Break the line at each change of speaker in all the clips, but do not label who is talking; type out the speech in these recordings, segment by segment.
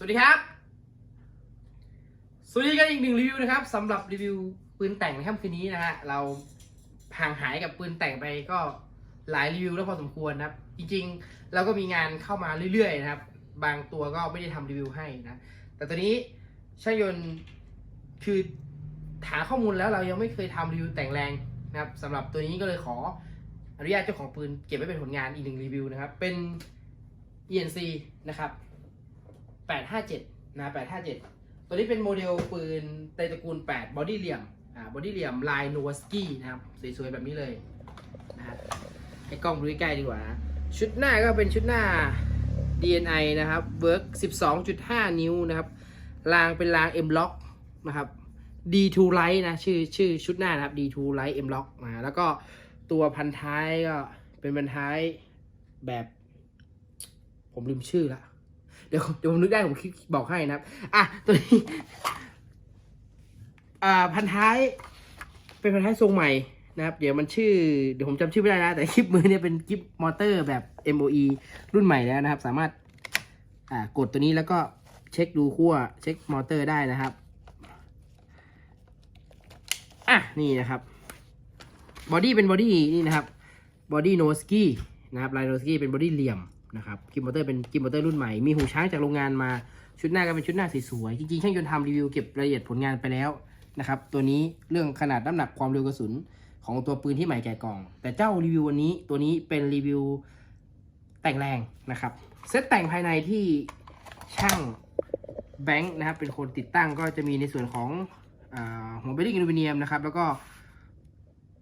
สวัสดีครับ สวัสดีกันอีกหนึ่งรีวิวนะครับสำหรับรีวิวปืนแต่งในค่ำคืนนี้นะฮะเราห่างหายกับปืนแต่งไปก็หลายรีวิวแล้วพอสมควรนะครับ จริงๆเราก็มีงานเข้ามาเรื่อยๆนะครับ บางตัวก็ไม่ได้ทำรีวิวให้นะ แต่ตัวนี้ช่างยนต์คือฐานข้อมูลแล้วเรายังไม่เคยทำรีวิวแต่งแรงนะครับสำหรับตัวนี้ก็เลยขออนุญาตเจ้าของปืนเก็บไว้เป็นผลงานอีกหนึ่งรีวิวนะครับ เป็น ENC นะครับ 857 นะ 857 ตัวนี้เป็นโมเดลปืนในตระกูล 8 บอดี้เหลี่ยม อ่า บอดี้เหลี่ยมลายโนวสกี้นะครับ สวยๆ แบบนี้เลยนะฮะให้กล้องดูใกล้ดีกว่านะ ชุดหน้าก็เป็นชุดหน้า DNI นะครับเวิร์ก12.5 นิ้วนะครับ รางเป็นราง M Lock นะครับ D2 Light นะ ชื่อชื่อชุดหน้านะครับ D2 Light M Lock นะแล้วก็ตัวพันท้ายก็เป็นพันท้ายแบบ ผมลืมชื่อละ เดี๋ยวเดี๋ยวผมนึกได้ผมคิดบอกให้นะครับ อะตัวนี้อ่าพันท้าย เป็นพันท้ายทรงใหม่นะครับ เดี๋ยวมันชื่อเดี๋ยวผมจำชื่อไม่ได้นะ แต่คลิปมือเนี่ยเป็นคลิปมอเตอร์แบบ MOE รุ่นใหม่แล้วนะครับ สามารถอ่ากดตัวนี้แล้วก็เช็คดูขั้วเช็คมอเตอร์ได้นะครับอะนี่นะครับบอดี้เป็นบอดี้นี่นะครับบอดี้โนสกี้นะครับลายโนสกี้เป็นบอดี้เหลี่ยม นะครับกิมมอเตอร์เป็นกิมมอเตอร์รุ่นใหม่มีหูช้างจากโรงงานมาชุดหน้าก็เป็นชุดหน้าสวยๆจริงๆช่างยนต์ทำรีวิวเก็บรายละเอียดผลงานไปแล้วนะครับตัวนี้เรื่องขนาดน้ำหนักความเร็วกระสุนของตัวปืนที่ใหม่แก่กล่อง แต่เจ้ารีวิววันนี้ตัวนี้เป็นรีวิวแต่งแรงนะครับเซตแต่งภายในที่ช่างแบงค์นะครับเป็นคนติดตั้งก็จะมีในส่วนของอหัวเบลลิ่งอลูมิเนียมนะครับแล้วก็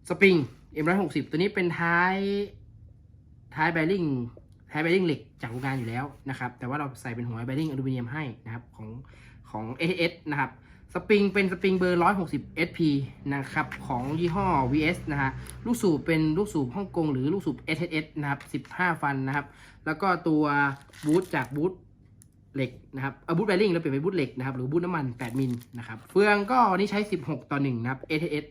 สปริง M160 ตัวนี้เป็นท้ายท้ายแบริ่ง ท้แบริ่งเหล็กจากโรงงานอยู่แล้วนะครับ แต่ว่าเราใส่เป็นหัวแบริ่งอลูมิเนียมให้นะครับของของ AS นะครับ สปริงเป็นสปริงเบอร์ 160 SP นะครับของยี่ห้อ VS นะฮะ ลูกสูบเป็นลูกสูบฮ่องกงหรือลูกสูบ SSS นะครับ 15 ฟันนะครับ แล้วก็ตัวบูทจากบูทเหล็กนะครับเอาบูทแบริ่งแล้วเปลี่ยนเป็นบูทเหล็กนะครับ หรือบูทน้ำมัน 8 มิลนะครับ เฟืองก็วันนี้ใช้ 16 ต่อ 1 นะครับ SSS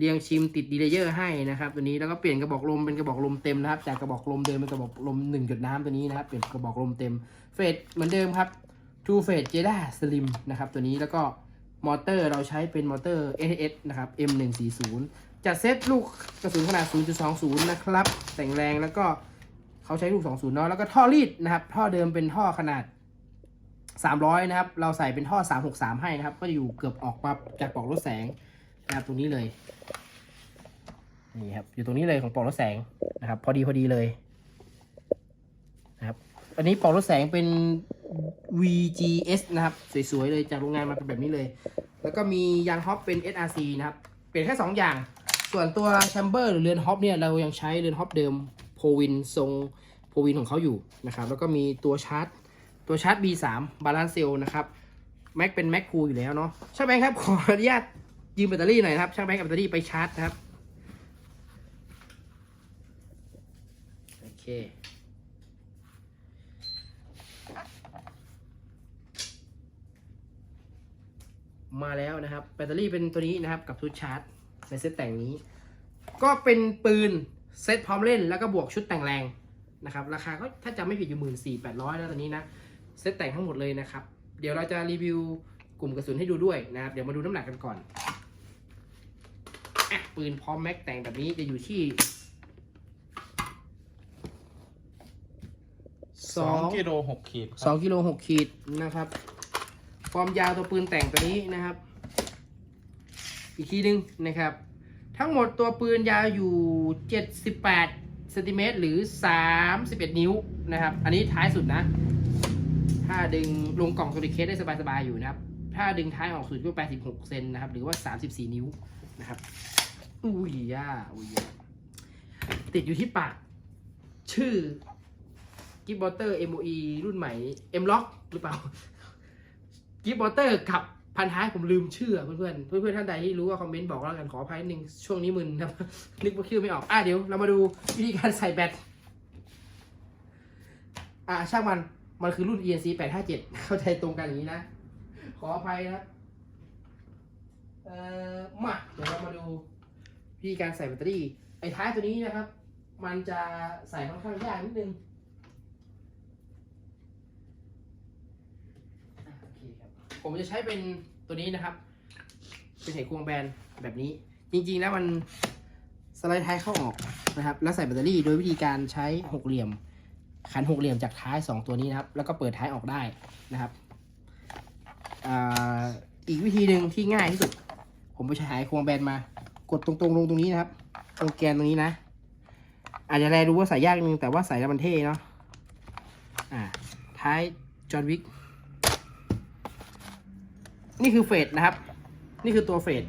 เรียงชิมติดดีเลเยอร์ให้นะครับตัวนี้แล้วก็เปลี่ยนกระบอกลมเป็นกระบอกลมเต็มนะครับจากกระบอกลมเดิมเป็นกระบอกลม1หยดน้ำตัวนี้นะครับเปลี่ยนกระบอกลมเต็มเฟสเหมือนเดิมครับ True Fade Jeda Slim นะครับตัวนี้แล้วก็มอเตอร์เราใช้เป็นมอเตอร์ SS นะครับ M140 จัดเซตลูกกระสุนขนาด 0.20 นะครับ แต่งแรงแล้วก็เขาใช้ลูก 20 เนาะ แล้วก็ท่อรีดนะครับ ท่อเดิมเป็นท่อขนาด 300 นะครับ เราใส่เป็นท่อ 363 ให้นะครับ ก็อยู่เกือบออกมาจากปลองรถแสง นะครับตรงนี้เลยนี่ครับอยู่ตรงนี้เลยของปลองรถแสงนะครับ พอดีพอดีเลยนะครับอันนี้ปลองรถแสงเป็น VGS นะครับ สวยๆเลยจากโรงงานมาเป็นแบบนี้เลย แล้วก็มียางฮอปเป็น SRC นะครับ เปลี่ยนแค่ 2 อย่าง ส่วนตัวแชมเบอร์หรือเรือนฮอปเนี่ยเรายังใช้เรือนฮอปเดิมโพวินทรงโพวินของเขาอยู่นะครับ แล้วก็มีตัวชาร์จตัวชาร์จ B3 บาลานซ์เซลนะครับแม็กเป็นแม็กคูลอยู่แล้วเนาะใช่างแบงค์ครับขออนุญาต ยืมแบตเตอรี่หน่อยครับช่างแบงค์แบตเตอรี่ไปชาร์จนะครับโอเคมาแล้วนะครับแบตเตอรี่เป็นตัวนี้นะครับกับชุดชาร์จในเซตแต่งนี้ ก็เป็นปืนเซตพร้อมเล่นแล้วก็บวกชุดแต่งแรงนะครับราคาก็ถ้าจำไม่ผิดอยู่หมื่นสี่แปดร้อยแล้วตอนนี้นะเซตแต่งทั้งหมดเลยนะครับ เดี๋ยวเราจะรีวิวกลุ่มกระสุนให้ดูด้วยนะครับ เดี๋ยวมาดูน้ำหนักกันก่อน อะปืนพร้อมแม็กแต่งแบบนี้จะอยู่ที่
สองกิโลหกขีดค
สอ
รับ
งกิโลหกขีดนะครับ ความยาวตัวปืนแต่งตัวนี้นะครับ อีกทีหนึงนะครับ ทั้งหมดตัวปืนยาวอยู่ 78เซนติเมตรหรือ 31 นิ้วนะครับ อันนี้ท้ายสุดนะ ถ้าดึงลงกล่องโซลิเคสได้สบายๆอยู่นะครับ ถ้าดึงท้ายออกสุดก็86เซนนะครับ หรือว่า 34 นิ้ว นะครับอุ้ยย่าอุ้ยย่าติดอยู่ที่ปาก ชื่อกิฟบอเตอร์ MOE รุ่นใหม่ M Lock หรือเปล่ากิฟบอเตอร์กับพันท้ายผมลืมชื่ออะเพื่อนเพื่อนท่านใดที่รู้ว่าคอมเมนต์บอกแล้วกันขออภัยนิดนึงช่วงนี้มึนนะนึกว่าชื่อไม่ออก อะเดี๋ยวเรามาดูวิธีการใส่แบตอะช่างมันมันคือรุ่น ENC 857 เข้าใจตรงกันอย่างนี้นะ ขออภัยนะ เอ่อมาเดี๋ยวเรามาดูวิธีการใส่แบตเตอรี่ ไอ้ท้ายตัวนี้นะครับ มันจะใส่ค่อนข้างยากนิดนึงอผมจะใช้เป็นตัวนี้นะครับ เป็นไขควงแบนแบบนี้ จริงๆแล้วมันสไลด์ท้ายเข้าออกนะครับ แล้วใส่แบตเตอรี่โดยวิธีการใช้หกเหลี่ยม ขันหกเหลี่ยมจากท้าย 2 ตัวนี้นะครับ แล้วก็เปิดท้ายออกได้นะครับออีกวิธีหนึ่งที่ง่ายที่สุด ผมไปใช้ไขควงแบนมา กดตรงๆลงตรงนี้นะครับ ตรงแกนตรงนี้นะ อาจจะแลดูว่าใส่ยากนิดนึงแต่ว่าใส่แล้วมันเท่เนาะอ่าท้ายจอห์นวิกนี่คือเฟดนะครับ นี่คือตัวเฟด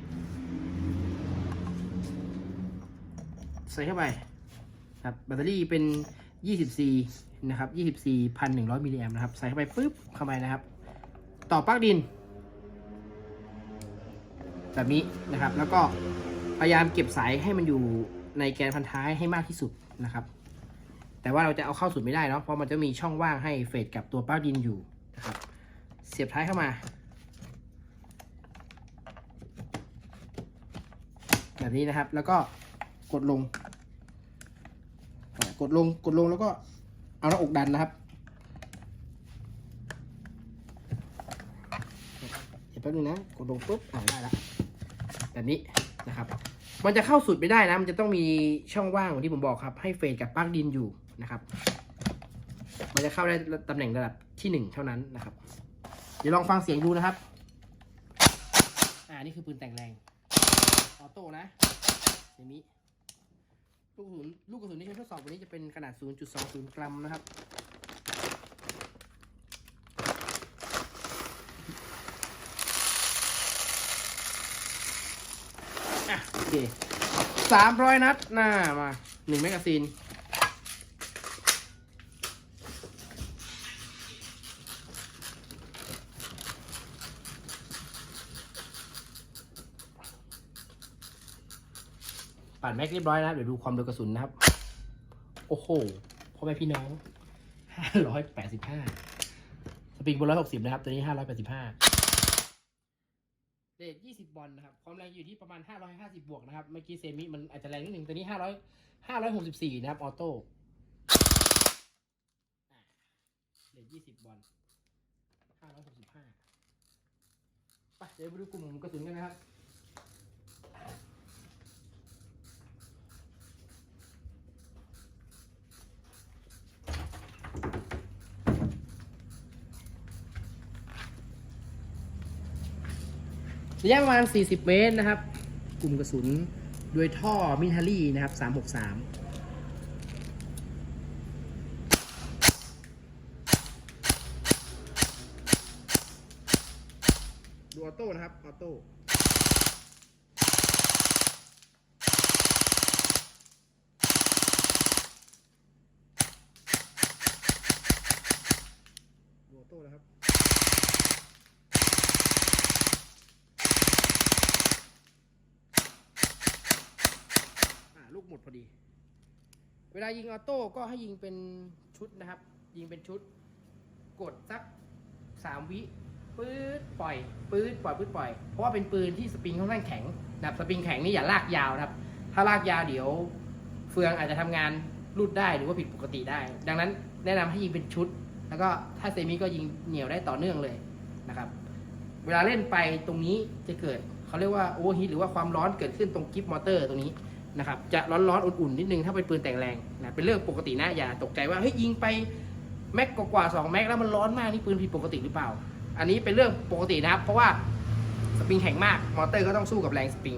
ใส่เข้าไปครับแบตเตอรี่เป็น 24 นะครับ 24,100 มิลลิแอมป์นะครับ ใส่เข้าไปปุ๊บเข้าไปนะครับ ต่อปลั๊กดิน แบบนี้นะครับ แล้วก็พยายามเก็บสายให้มันอยู่ในแกนพันท้ายให้มากที่สุดนะครับ แต่ว่าเราจะเอาเข้าสุดไม่ได้เนาะเพราะมันจะมีช่องว่างให้เฟดกับตัวปลั๊กดินอยู่นะครับ เสียบท้ายเข้ามา แบบนี้นะครับแล้วก็กดลง กดลงกดลงแล้วก็เอาหน้าอกดันนะครับ เดี๋ ยวแป๊บนึงนะกดลงปุ๊บอ่าได้ละแบบนี้นะครับ มันจะเข้าสุดไม่ได้นะ มันจะต้องมีช่องว่างอย่างที่ผมบอกครับ ให้เฟดกับปลั๊กดินอยู่นะครับ มันจะเข้าได้ตำแหน่งระดับที่หนึ่งเท่านั้นนะครับ เดี๋ยวลองฟังเสียงดูนะครับ อ่านี่คือปืนแต่งแรงออโต้นะเซมิลูกกระสุนลูกกระสุนที่ใช้ทดสอบวันนี้จะเป็นขนาด 0.20 กรัมนะครับ อะโอเคสามร้อยนัดหน้ามาหนึ่งแมกกาซีนปัดแม็กเรียบร้อยนะครับเดี๋ยวดูความเร็วกระสุนนะครับ โอ้โหพ่อแม่พี่น้องห้าร้อยแปดสิบห้าสปริงบนร้อยหกสิบนะครับ ตัวนี้ห้าร้อยแปดสิบห้า เรทยี่สิบบอลนะครับ ความแรงอยู่ที่ประมาณห้าร้อยห้าสิบบวกนะครับ เมื่อกี้เซมิมันอาจจะแรงนิดหนึ่งตัวนี้ห้าร้อยห้าร้อยหกสิบสี่นะครับ ออโต้เรทยี่สิบบอลห้าร้อยหกสิบห้าไปเดี๋ยวไปดูกลุ่มกระสุนกันนะครับ ระยะประมาณ 40 เมตรนะครับ กลุ่มกระสุนโดยท่อมิทารี่นะครับ 363ดูออโต้นะครับออโต้ ดูออโต้นะครับ อ่าลู กหมดพอดี เวลายิงออโต้ก็ให้ยิงเป็นชุดนะครับ ยิงเป็นชุด กดสักสามวิปื๊ดปล่อยปื๊ดปล่อยปื๊ดปล่อย เพราะว่าเป็นปืนที่สปริงค่อนข้างแข็งนะครับสปริงแข็งนี่อย่าลากยาวนะครับ ถ้าลากยาวเดี๋ยว เฟืองอาจจะทำงานรูดได้หรือว่าผิดปกติได้ ดังนั้นแนะนำให้ยิงเป็นชุด แล้วก็ถ้าเซมิก็ยิงเหนียวได้ต่อเนื่องเลยนะครับ เวลาเล่นไปตรงนี้จะเกิดเขาเรียกว่าโอเวอร์ฮีทหรือว่าความร้อนเกิดขึ้นตรงกิฟต์มอเตอร์ตรงนี้ นะครับจะร้อนๆอุ่นๆนิดนึงถ้าเป็นปืนแต่งแรงนะเป็นเรื่องปกตินะอย่าตกใจว่าเฮ้ยยิงไปแม็กกว่าสองแม็กแล้วมันร้อนมากนี่ปืนผิดปกติหรือเปล่า อันนี้เป็นเรื่องปกตินะครับ เพราะว่าสปริงแข็งมากมอเตอร์ก็ต้องสู้กับแรงสปริง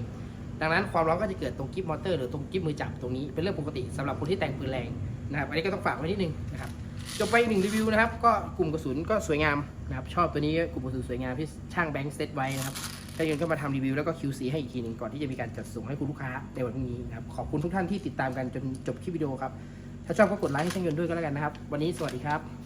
ดังนั้นความร้อนก็จะเกิดตรงกิฟต์มอเตอร์หรือตรงกิฟต์มือจับตรงนี้เป็นเรื่องปกติสำหรับคนที่แต่งปืนแรงนะครับอันนี้ก็ต้องฝากไว้นิดนึงนะครับจบไปอีกหนึ่งรีวิวนะครับ ก็กลุ่มกระสุนก็สวยงามนะครับชอบตัวนี้กลุ่มกระสุนสวยงามที่ช่างแบงค์เซตไว้นะครับ ถ้าอย่างก็มาทำรีวิวแล้วก็ QC ให้อีกทีหนึ่งก่อนที่จะมีการจัดส่งให้คุณลูกค้าในวันพรุ่งนี้นะครับขอบคุณทุกท่านที่ติดตามกันจนจบคลิปวิดีโอครับถ้าชอบก็กดไลค์ให้ช่างยนต์ด้วยก็แล้วกันนะครับ วันนี้สวัสดีครับ